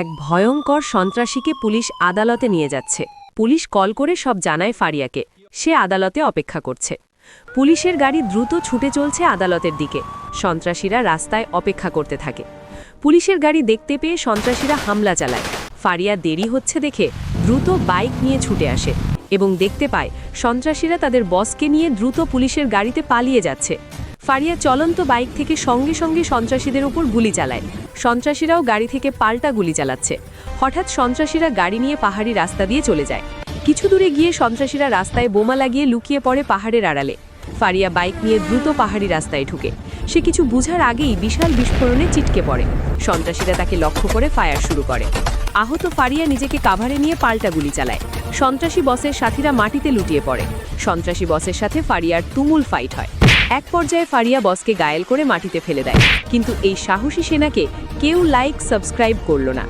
এক ভয়ঙ্কর সন্ত্রাসীকে পুলিশ আদালতে নিয়ে যাচ্ছে। পুলিশ কল করে সব জানায় ফারিয়াকে। সে আদালতে অপেক্ষা করছে। পুলিশের গাড়ি দ্রুত ছুটে চলছে আদালতের দিকে। সন্ত্রাসীরা রাস্তায় অপেক্ষা করতে থাকে। পুলিশের গাড়ি দেখতে পেয়ে সন্ত্রাসীরা হামলা চালায়। ফারিয়া দেরি হচ্ছে দেখে দ্রুত বাইক নিয়ে ছুটে আসে এবং দেখতে পায় সন্ত্রাসীরা তাদের বসকে নিয়ে দ্রুত পুলিশের গাড়িতে পালিয়ে যাচ্ছে। ফারিয়া চলন্ত বাইক থেকে সঙ্গে সঙ্গে সন্ত্রাসীদের উপর গুলি চালায়। সন্ত্রাসীরাও গাড়ি থেকে পাল্টা গুলি চালাচ্ছে। হঠাৎ সন্ত্রাসীরা গাড়ি নিয়ে পাহাড়ি রাস্তা দিয়ে চলে যায়। কিছু দূরে গিয়ে সন্ত্রাসীরা রাস্তায় বোমা লাগিয়ে লুকিয়ে পড়ে পাহাড়ের আড়ালে। ফারিয়া বাইক নিয়ে দ্রুত পাহাড়ি রাস্তায় ঢুকে। সে কিছু বুঝার আগেই বিশাল বিস্ফোরণে চিটকে পড়ে। সন্ত্রাসীরা তাকে লক্ষ্য করে ফায়ার শুরু করে। আহত ফারিয়া নিজেকে কাভারে নিয়ে পাল্টা গুলি চালায়। সন্ত্রাসী বসের সাথীরা মাটিতে লুটিয়ে পড়ে। সন্ত্রাসী বসের সাথে ফারিয়ার তুমুল ফাইট হয়। এক পর্যায়ে ফারিয়া বসকে গায়েল করে মাটিতে ফেলে দেয়। কিন্তু এই সাহসী সেনাকে কেউ লাইক সাবস্ক্রাইব করল না।